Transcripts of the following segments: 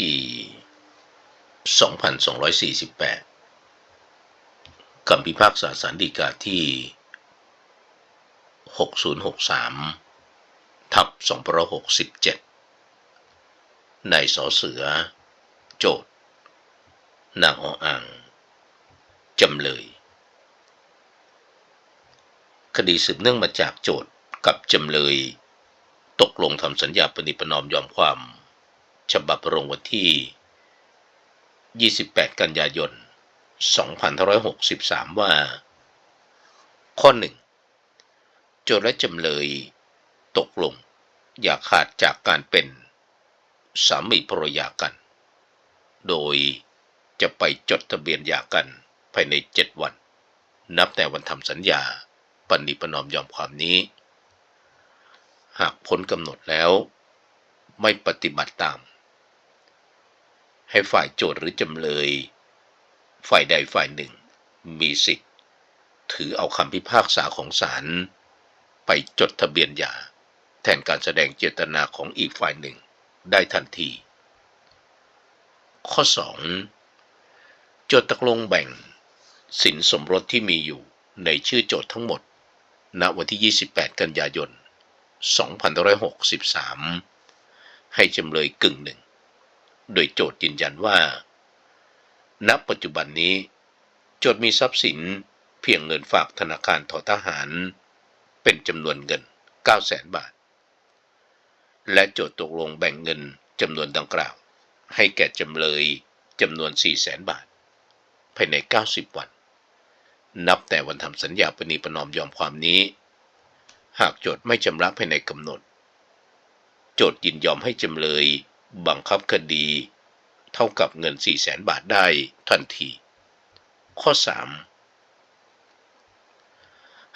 ที่ 2248คำพิพากษาสารดีกาที่ 6063 ทับ2567 ในสอเสือ โจทย์นางออ่าง จำเลย คดีสืบเนื่องมาจากโจทย์กับจำเลย ตกลงทำสัญญาปณิปนอมยอมความ ฉบับลงวันที่ 28 กันยายน 2563 ว่า ข้อ 1 โจทและจำเลยตกลง อย่าขาดจากการเป็นสามีภรรยากัน โดยจะไปจดทะเบียนหย่ากันภายใน 7 วัน นับแต่วันทำสัญญาปณิปนอมยอมความนี้ หากพ้นกำหนดแล้ว ไม่ปฏิบัติตาม ให้ฝ่ายโจทย์หรือจำเลย ฝ่ายใดฝ่ายหนึ่ง มีสิทธิ์ ถือเอาคำพิพากษาของศาลไปจดทะเบียนหย่า แทนการแสดงเจตนาของอีกฝ่ายหนึ่งได้ทันที ข้อ 2 โจทย์ตกลงแบ่ง สินสมรสที่มีอยู่ในชื่อโจทย์ทั้งหมด ณวันที่ 28 กันยายน2563 ให้จำเลยกึ่งหนึ่ง โดยโจทย์ยืนยันว่า ณ ปัจจุบันนี้ โจทย์มีทรัพย์สินเพียงเงินฝากธนาคารทอทหาร เป็นจำนวนเงิน 900,000บาท และโจทย์ตกลงแบ่งเงินจำนวนดังกล่าว ให้แก่จำเลยจำนวน 400,000บาท ภายใน 90 วัน นับแต่วันทำสัญญาปณีประนอมยอมความนี้ หากโจทย์ไม่ชำระภายในกำหนด โจทย์ยินยอมให้จำเลย บังคับคดี เท่ากับเงิน 400,000บาทได้ทันที ข้อ 3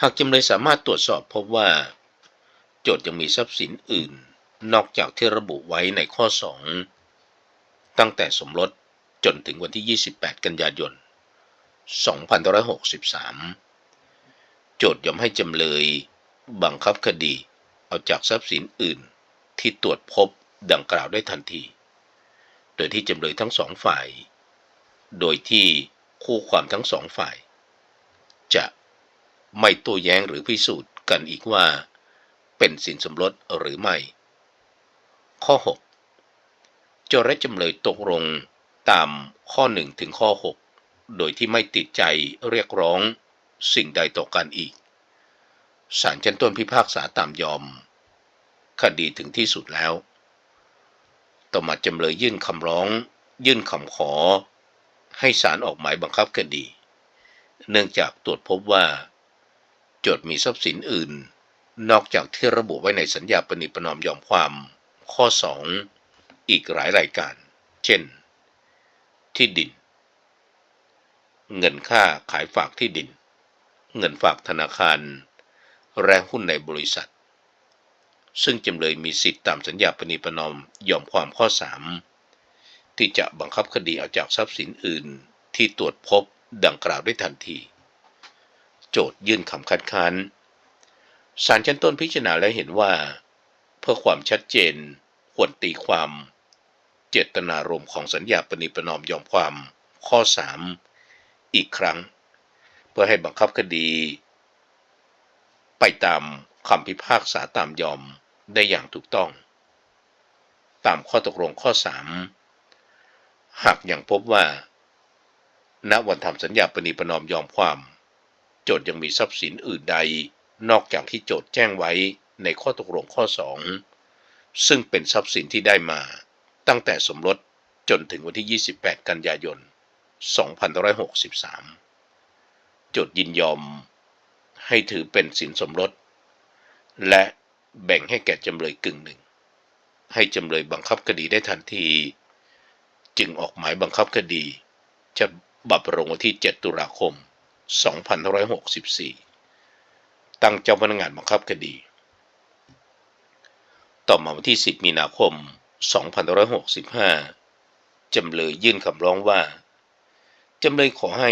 หากจำเลยสามารถตรวจสอบพบว่า โจทย์ยังมีทรัพย์สินอื่น นอกจากที่ระบุไว้ในข้อ 2 ตั้งแต่สมรสจนถึงวันที่ 28 กันยายน 2563 โจทย์ยอมให้จำเลย บังคับคดี เอาจากทรัพย์สินอื่นที่ตรวจพบ ดังกล่าวได้ทันที โดยที่จำเลยทั้งสองฝ่าย โดยที่คู่ความทั้งสองฝ่าย จะไม่โต้แย้งหรือพิสูจน์กันอีกว่าเป็นสินสมรสหรือไม่ ข้อ 6 โจทย์และจำเลยตกลงตามข้อ 1 ถึงข้อ 6 โดยที่ไม่ติดใจเรียกร้องสิ่งใดต่อกันอีกศาลชั้นต้นพิพากษาตามยอม คดีถึงที่สุดแล้ว ต่อมาจำเลยยื่นคำร้อง ยื่นคำขอ ให้ศาลออกหมายบังคับคดี เนื่องจากตรวจพบว่า โจทย์มีทรัพย์สินอื่น นอกจากที่ระบุไว้ในสัญญาปณิปนอมยอมความ ข้อ 2 อีกหลายรายการ เช่น ที่ดิน เงินค่าขายฝากที่ดิน เงินฝากธนาคารและหุ้นในบริษัท ซึ่งจำเลยมีสิทธิตามสัญญาปณิประนอมยอมความข้อ 3 ที่จะบังคับคดีเอาจากทรัพย์สินอื่น ที่ตรวจพบดังกล่าวได้ทันที โจทยื่นคำคัดค้านศาลชั้นต้นพิจารณาและเห็นว่า เพื่อความชัดเจนควรตีความเจตนารมณ์ของสัญญาปณิประนอมยอมความข้อ 3 อีกครั้ง เพื่อให้บังคับคดี ไปตามคำพิพากษาตามยอม ได้อย่างถูกต้อง ตามข้อตกลงข้อ 3 หากยังพบว่าณวันทำสัญญาปณิประนอมยอมความ โจทย์ยังมีทรัพย์สินอื่นใด นอกจากที่โจทย์แจ้งไว้ในข้อตกลงข้อ 2 ซึ่งเป็นทรัพย์สินที่ได้มาตั้งแต่สมรสจนถึงวันที่ 28 กันยายน 2563 โจทย์ยินยอมให้ถือเป็นสินสมรส และ แบ่งให้แก่จำเลยกึ่งหนึ่ง ให้จำเลยบังคับคดีได้ทันที จึงออกหมายบังคับคดีจะบับลงวันที่ 7 ตุลาคม 2564 ตั้งเจ้าพนักงานบังคับคดี ต่อมาวันที่ 10 มีนาคม 2565 จำเลยยื่นคำร้องว่า จำเลยขอให้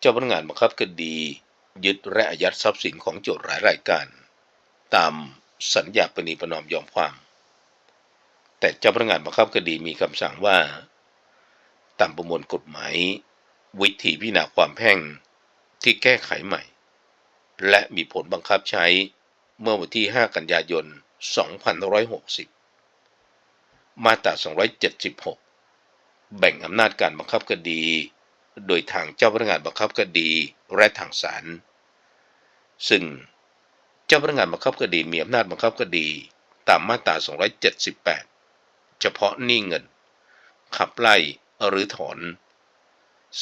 เจ้าพนักงานบังคับคดี ยึดและอายัดทรัพย์สินของโจทย์หลายรายการ ตาม สัญญาปณีประนอมยอมความ แต่เจ้าพนักงานบังคับคดีมีคำสั่งว่า ตามประมวลกฎหมาย วิธีพิจารณาความแพ่งที่แก้ไขใหม่ และมีผลบังคับใช้เมื่อวันที่ 5 กันยายน 2560 มาตรา 276 แบ่งอำนาจการบังคับคดี โดยทางเจ้าพนักงานบังคับคดีและทางศาลซึ่ง เจ้าพนักงานบังคับคดีมีอำนาจบังคับคดี ตามมาตรา 278 เฉพาะหนี้เงิน ขับไล่หรือถอน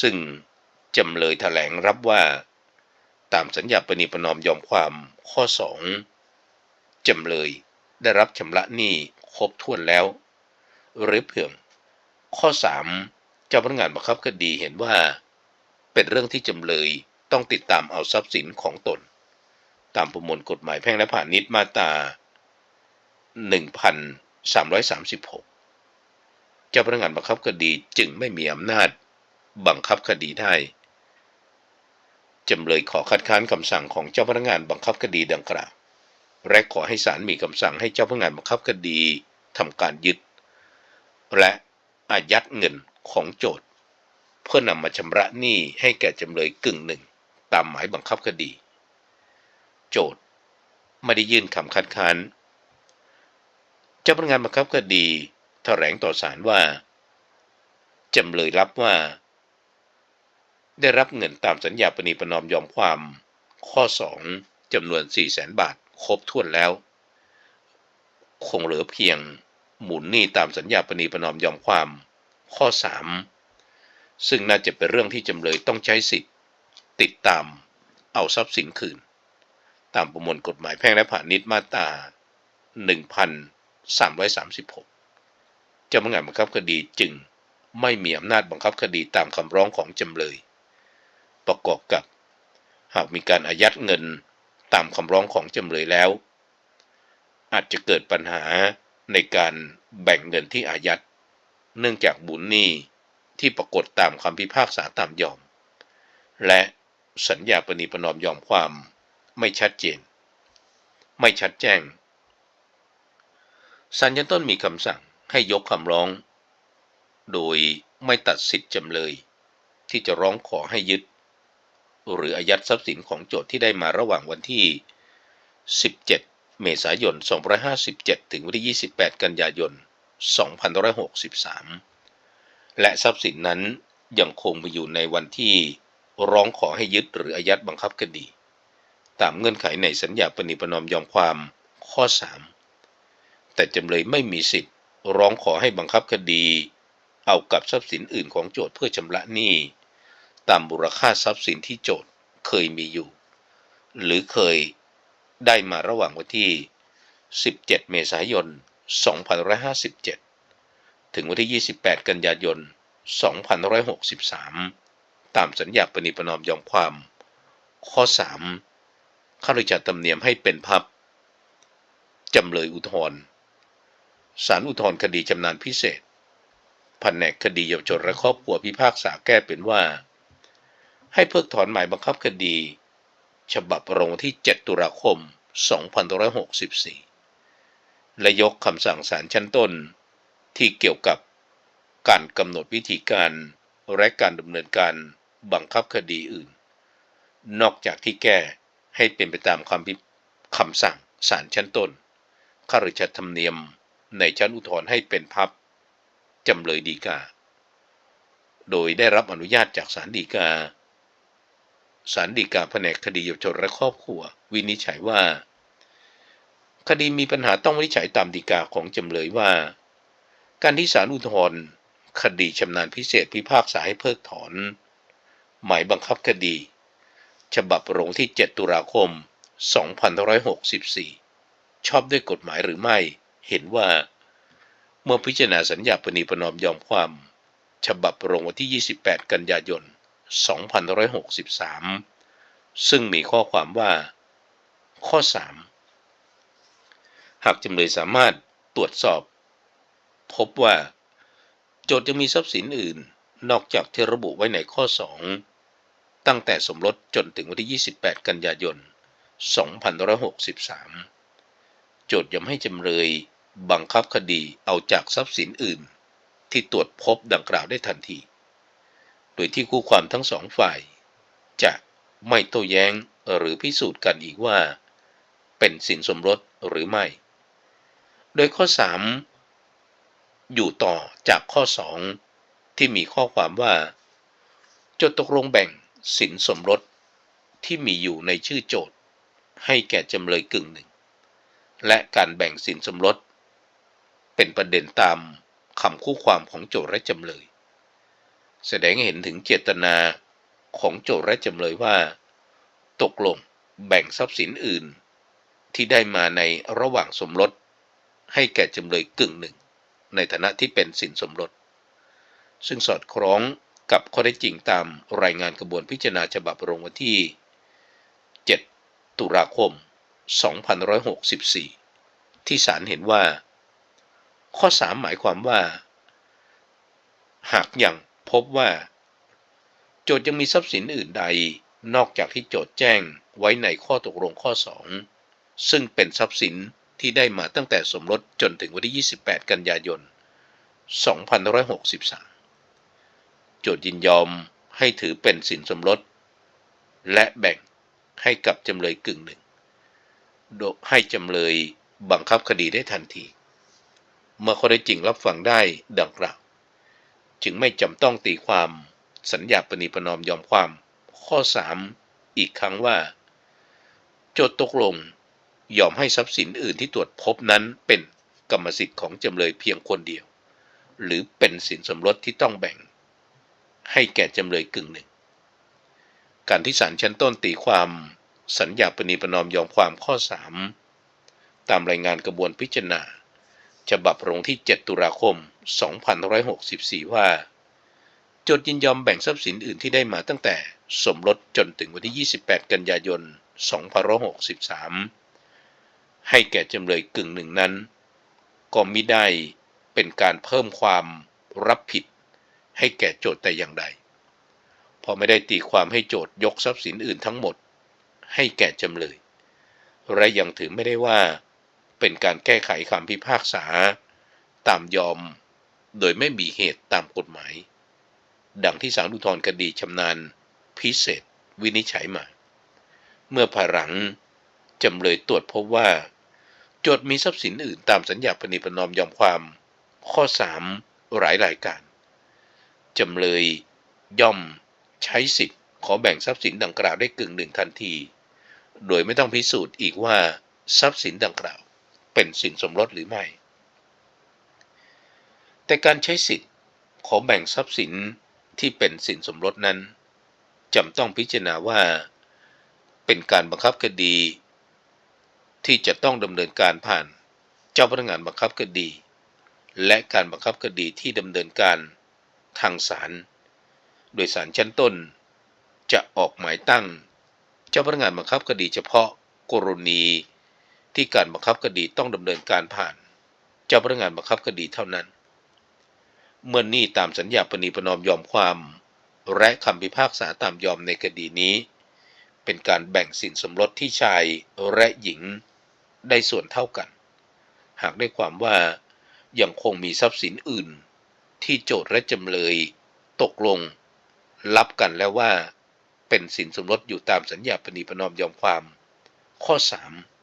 ซึ่งจำเลยแถลงรับว่า ตามสัญญาปณีประนอมยอมความข้อ 2 จำเลยได้รับชำระหนี้ครบถ้วนแล้ว หรือเพียงข้อ 3 เจ้าพนักงานบังคับคดีเห็นว่า เป็นเรื่องที่จำเลยต้องติดตามเอาทรัพย์สินของตน ตามประมวลกฎหมายแพ่งและพาณิชย์มาตรา 1336 เจ้าพนักงานบังคับคดีจึงไม่มีอำนาจบังคับคดีได้ จำเลยขอคัดค้านคำสั่งของเจ้าพนักงานบังคับคดีดังกล่าว และขอให้ศาลมีคำสั่งให้เจ้าพนักงานบังคับคดีทำการยึด และอายัดเงินของโจทย์ เพื่อนำมาชำระหนี้ให้แก่จำเลยกึ่งหนึ่ง ตามหมายบังคับคดี โจทย์ ไม่ได้ยื่นคำคัดค้านเจ้าพนักงานบังคับคดีแถลงต่อศาลว่าจำเลยรับว่า ได้รับเงินตามสัญญาปณีประนอมยอมความ ข้อ 2จำนวน 4 0 0แสนบาท ครบถ้วนแล้ว คงเหลือเพียงหมุนหนี้ตามสัญญาปณีประนอมยอมความ ข้อ 3 ซึ่งน่าจะเป็นเรื่องที่จำเลยต้องใช้สิทธิ์ ติดตามเอาทรัพย์สินคืน ตามประมวลกฎหมายแพ่งและพาณิชย์มาตรา 1336 เจ้าพนักงานบังคับคดีจึงไม่มีอำนาจบังคับคดีตามคำร้องของจำเลย ประกอบกับ หากมีการอายัดเงินตามคำร้องของจำเลยแล้ว อาจจะเกิดปัญหาในการแบ่งเงินที่อายัด เนื่องจากบุญหนี้ที่ปรากฏตามคำพิพากษาตามยอม และสัญญาปณีประนอมยอมความ ไม่ชัดเจน ไม่ชัดแจ้งศาลชั้นต้นมีคำสั่งให้ยกคำร้อง โดยไม่ตัดสิทธิ์จำเลย ที่จะร้องขอให้ยึด หรืออายัดทรัพย์สินของโจทย์ที่ได้มาระหว่างวันที่ 17 เมษายน 2557 ถึงวันที่ 28 กันยายน 2563 และทรัพย์สินนั้นยังคงมีอยู่ในวันที่ร้องขอให้ยึดหรืออายัดบังคับคดี ตามเงื่อนไขในสัญญาปณิปนอมยอมความข้อ 3 แต่จำเลยไม่มีสิทธิ์ ร้องขอให้บังคับคดี เอากับทรัพย์สินอื่นของโจทย์เพื่อชำระหนี้ตามมูลค่าทรัพย์สินที่โจทย์เคยมีอยู่ หรือเคยได้มาระหว่างวันที่ 17 เมษายน 2557 ถึงวันที่ 28 กันยายน 2563 ตามสัญญาปณิปนอมยอมความ ข้อ 3 ข้าราชการตำเนียมให้เป็นพับจำเลยอุทธรณ์ศาลอุทธรคดีจำนานพิเศษแผนกคดีเยาวชนและครอบครัวพิพากษาแก้เป็นว่า ให้เพิกถอนหมายบังคับคดี ฉบับลงที่ 7 ตุลาคม 2564 และยกคำสั่งศาลชั้นต้นที่เกี่ยวกับการกำหนดวิธีการและการดำเนินการบังคับคดีอื่น นอกจากที่แก้ ให้เป็นไปตามคำคำสั่งศาลชั้นต้นข้าราชธรรมเนียมในชั้นอุทธรณ์ให้เป็นพับจำเลยดีกา โดยได้รับอนุญาตจากศาลฎีกา ศาลฎีกาแผนกคดีเยาวชนและครอบครัว วินิจฉัยว่า คดีมีปัญหาต้องวินิจฉัยตามฎีกาของจำเลยว่า การที่ศาลอุทธรณ์คดีชำนาญพิเศษพิพากษาให้เพิกถอน หมายบังคับคดี ฉบับลงที่ 7 ตุลาคม 2564 ชอบด้วยกฎหมายหรือไม่ เห็นว่า เมื่อพิจารณาสัญญาปณีประนอมยอมความ ฉบับลงวันที่ 28 กันยายน 2563 ซึ่งมีข้อความว่า ข้อ 3 หากจำเลยสามารถตรวจสอบ พบว่า โจทย์ยังมีทรัพย์สินอื่น นอกจากที่ระบุไว้ในข้อ 2 ตั้งแต่สมรสจนถึงวันที่ 28 กันยายน 2563 โจทย์ยังให้จำเลยบังคับคดีเอาจากทรัพย์สินอื่น ที่ตรวจพบดังกล่าวได้ทันที โดยที่คู่ความทั้งสองฝ่าย จะไม่โต้แย้งหรือพิสูจน์กันอีกว่า เป็นสินสมรสหรือไม่ โดยข้อ 3 อยู่ต่อจากข้อ 2 ที่มีข้อความว่า จดตกลงแบ่ง สินสมรสที่มีอยู่ในชื่อโจทย์ ให้แก่จำเลยกึ่งหนึ่ง และการแบ่งสินสมรส เป็นประเด็นตามคำคู่ความของโจทย์และจำเลย แสดงให้เห็นถึงเจตนาของโจทย์และจำเลยว่า ตกลงแบ่งทรัพย์สินอื่น ที่ได้มาในระหว่างสมรส ให้แก่จำเลยกึ่งหนึ่ง ในฐานะที่เป็นสินสมรส ซึ่งสอดคล้อง กับข้อได้จริงตามรายงานกระบวนพิจารณาฉบับลงวันที่ 7 ตุลาคม 2564 ที่ศาลเห็นว่า ข้อ 3 หมายความว่า หากยังพบว่า โจทย์ยังมีทรัพย์สินอื่นใดนอกจากที่โจทย์แจ้งไว้ในข้อตกลงข้อ 2 ซึ่งเป็นทรัพย์สินที่ได้มาตั้งแต่สมรสจนถึงวันที่ 28 กันยายน 2563 โจทยินยอมให้ถือเป็นสินสมรส และแบ่งให้กับจำเลยกึ่งหนึ่ง โดยให้จำเลยบังคับคดีได้ทันที เมื่อข้อได้จริงรับฟังได้ดังกล่าวจึงไม่จำต้องตีความสัญญาปณีประนอมยอมความ ข้อ 3 อีกครั้งว่า โจทตกลงยอมให้ทรัพย์สินอื่นที่ตรวจพบนั้นเป็นกรรมสิทธิ์ของจำเลยเพียงคนเดียว หรือเป็นสินสมรสที่ต้องแบ่ง ให้แก่จำเลยกึ่งหนึ่ง การที่ศาลชั้นต้นตีความสัญญาปณีประนอมยอมความข้อ 3 ตามรายงานกระบวนพิจารณาฉบับลงที่ 7 ตุลาคม 2564 ว่า โจทยินยอมแบ่งทรัพย์สินอื่นที่ได้มาตั้งแต่สมรสจนถึงวันที่ 28 กันยายน 2563 ให้แก่จำเลยกึ่งหนึ่งนั้น ก็มิได้เป็นการเพิ่มความรับผิด ให้แก่โจทย์แต่อย่างใด พอไม่ได้ตีความให้โจทย์ยกทรัพย์สินอื่นทั้งหมด ให้แก่จำเลยและยังถือไม่ได้ว่าเป็นการแก้ไขคำพิพากษา ตามยอม โดยไม่มีเหตุตามกฎหมาย ดังที่ศาลอุทธรณ์คดีชำนาญ พิเศษ วินิจฉัยมา เมื่อภายหลังจำเลยตรวจพบว่า โจทย์มีทรัพย์สินอื่นตามสัญญาปณิประนอมยอมความ ข้อ 3 หลายรายการ จำเลย ย่อม ใช้สิทธิ์ขอแบ่งทรัพย์สินดังกล่าวได้กึ่งหนึ่งทันที โดยไม่ต้องพิสูจน์อีกว่าทรัพย์สินดังกล่าว เป็นสินสมรสหรือไม่ แต่การใช้สิทธิ์ขอแบ่งทรัพย์สินที่เป็นสินสมรสนั้นจำต้องพิจารณาว่า เป็นการบังคับคดี ที่จะต้องดำเนินการผ่าน เจ้าพนักงานบังคับคดี และการบังคับคดีที่ดำเนินการ ทางศาล โดยศาลชั้นต้น จะออกหมายตั้ง เจ้าพนักงานบังคับคดีเฉพาะกรณีที่การบังคับคดีต้องดำเนินการผ่าน เจ้าพนักงานบังคับคดีเท่านั้น เมื่อนี่ตามสัญญาปณีประนอมยอมความ และคำพิพากษาตามยอมในคดีนี้ เป็นการแบ่งสินสมรสที่ชายและหญิงได้ส่วนเท่ากัน หากได้ความว่ายังคงมีทรัพย์สินอื่น ที่โจทย์และจำเลยตกลง รับกันแล้วว่า เป็นสินสมรสอยู่ตามสัญญาปณีประนอมยอมความ ข้อ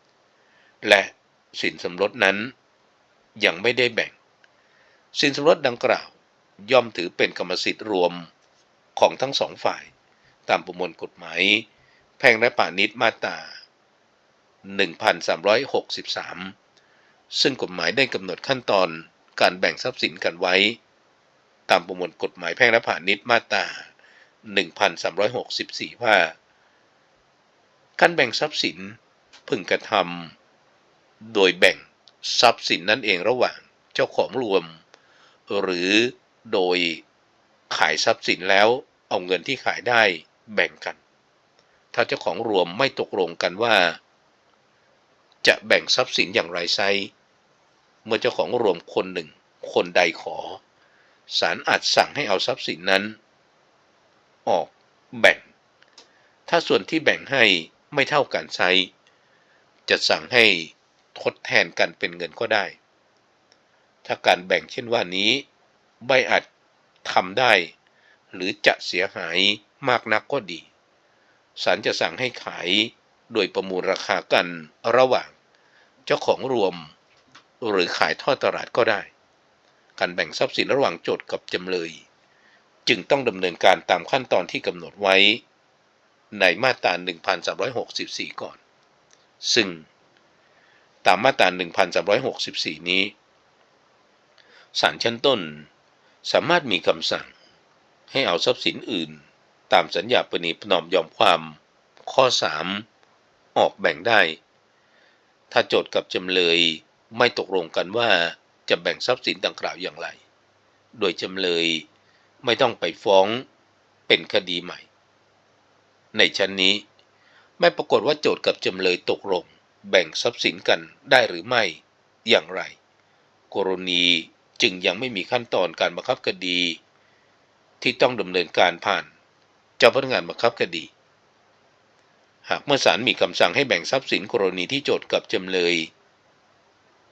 3 และสินสมรสนั้น ยังไม่ได้แบ่ง สินสมรสดังกล่าว ย่อมถือเป็นกรรมสิทธิ์รวมของทั้งสองฝ่าย ตามประมวลกฎหมาย แพ่งและป่านิดมาตรา1363 ซึ่งกฎหมายได้กำหนดขั้นตอนการแบ่งทรัพย์สินกันไว้ ตามประมวลกฎหมายแพ่งและพาณิชย์มาตรา 1364 ว่า การแบ่งทรัพย์สินพึงกระทำโดยแบ่งทรัพย์สินนั่นเองระหว่างเจ้าของรวม หรือโดยขายทรัพย์สินแล้วเอาเงินที่ขายได้แบ่งกัน ถ้าเจ้าของรวมไม่ตกลงกันว่า จะแบ่งทรัพย์สินอย่างไรไซเมื่อเจ้าของรวมคนหนึ่ง คนใดขอ ศาลอาจสั่งให้เอาทรัพย์สินนั้น ออกแบ่ง ถ้าส่วนที่แบ่งให้ไม่เท่ากันใช้ จะสั่งให้ทดแทนกันเป็นเงินก็ได้ ถ้าการแบ่งเช่นว่านี้ไม่อาจทำได้ หรือจะเสียหายมากนักก็ดีศาลจะสั่งให้ขายโดยประมูลราคากันระหว่าง เจ้าของรวม หรือขายทอดตลาดก็ได้ การแบ่งทรัพย์สินระหว่างโจทก์กับจำเลย จึงต้องดำเนินการตามขั้นตอนที่กำหนดไว้ ในมาตรา 1364 ก่อน ซึ่ง ตามมาตรา 1364 นี้ศาลชั้นต้นสามารถมีคำสั่ง ให้เอาทรัพย์สินอื่น ตามสัญญาปณีประนอมยอมความ ข้อ 3 ออกแบ่งได้ ถ้าโจทก์กับจำเลยไม่ตกลงกันว่า จะแบ่งทรัพย์สินดังกล่าวอย่างไร โดยจำเลยไม่ต้องไปฟ้องเป็นคดีใหม่ ในชั้นนี้ไม่ปรากฏว่าโจทก์กับจำเลยตกลงแบ่งทรัพย์สินกันได้หรือไม่อย่างไร กรณีจึงยังไม่มีขั้นตอนการบังคับคดี ที่ต้องดำเนินการผ่านเจ้าพนักงานบังคับคดี หากเมื่อศาลมีคำสั่งให้แบ่งทรัพย์สินกรณีที่โจทก์กับจำเลย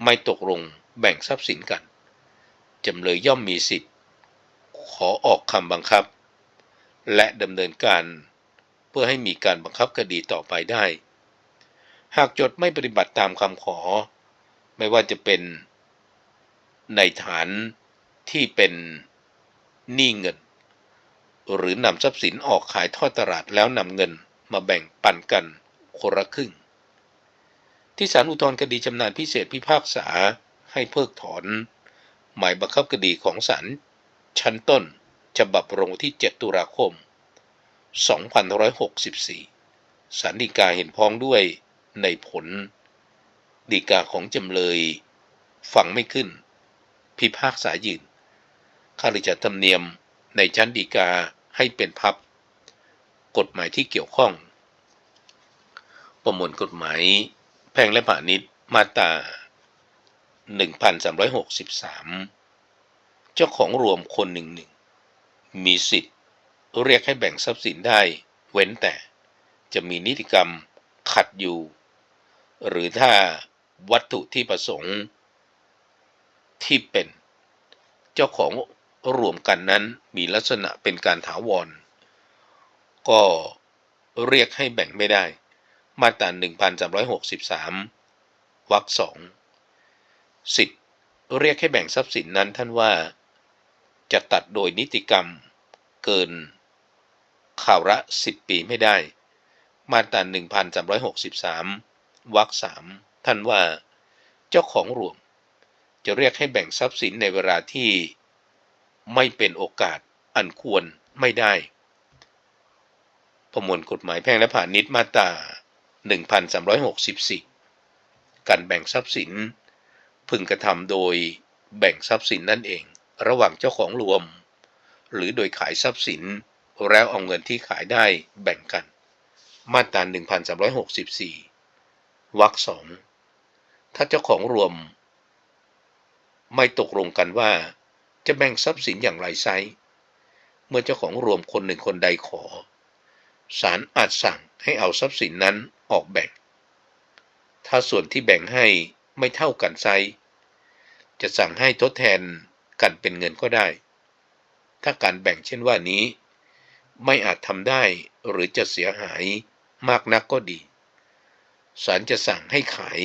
ไม่ตกลง แบ่งทรัพย์สินกัน จำเลยย่อมมีสิทธิ์ ขอออกคำบังคับ และดำเนินการเพื่อให้มีการบังคับคดีต่อไปได้ หากโจทไม่ปฏิบัติตามคำขอ ไม่ว่าจะเป็นในฐานที่เป็นหนี้เงิน หรือนำทรัพย์สินออกขายทอดตลาดแล้วนำเงินมาแบ่งปันกันคนละครึ่ง ที่ศาลอุทธรณ์คดีจำนานพิเศษพิพากษา ให้เพิกถอน หมายบังคับคดีของศาลชั้นต้นฉบับลงที่ 7 ตุลาคม 2564ศาลฎีกาเห็นพ้องด้วยในผลฎีกาของจำเลยฟังไม่ขึ้น พิพากษายืนค่าราชธรรมเนียมในชั้นฎีกาให้เป็นพับ กฎหมายที่เกี่ยวข้อง ประมวลกฎหมาย แพ่งและพาณิชย์มาตรา 1333เจ้าของรวมคนหนึ่งหนึ่งมีสิทธิ์ เรียกให้แบ่งทรัพย์สินได้ เว้นแต่จะมีนิติกรรมขัดอยู่ หรือถ้าวัตถุที่ประสงค์ที่เป็น เจ้าของรวมกันนั้นมีลักษณะเป็นการถาวร ก็เรียกให้แบ่งไม่ได้ มาตรา 1363 วรรคสอง สิทธิ์เรียกให้แบ่งทรัพย์สินนั้นท่านว่า จะตัดโดยนิติกรรม เกิน ข่าวละ10ปีไม่ได้ มาตรา1363วรรคสามท่านว่า เจ้าของรวม จะเรียกให้แบ่งทรัพย์สินในเวลาที่ไม่เป็นโอกาสอันควรไม่ได้ ประมวลกฎหมายแพ่งและพาณิชย์มาตรา1364 การแบ่งทรัพย์สิน พึงกระทำโดยแบ่งทรัพย์สินนั่นเอง ระหว่างเจ้าของรวม หรือโดยขายทรัพย์สิน แล้วเอาเงินที่ขายได้แบ่งกัน มาตรา 1364วรรคสองถ้าเจ้าของรวม ไม่ตกลงกันว่าจะแบ่งทรัพย์สินอย่างไรไซเมื่อเจ้าของรวมคนหนึ่งคนใดขอศาลอาจสั่งให้เอาทรัพย์สินนั้นออกแบ่ง ถ้าส่วนที่แบ่งให้ ไม่เท่ากันไซจะสั่งให้ทดแทนกันเป็นเงินก็ได้ ถ้าการแบ่งเช่นว่านี้ ไม่อาจทำได้หรือจะเสียหายมากนักก็ดี ศาลจะสั่งให้ขาย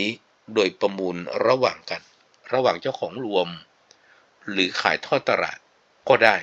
โดยประมูลระหว่างกัน ระหว่างเจ้าของรวม หรือขายทอดตลาดก็ได้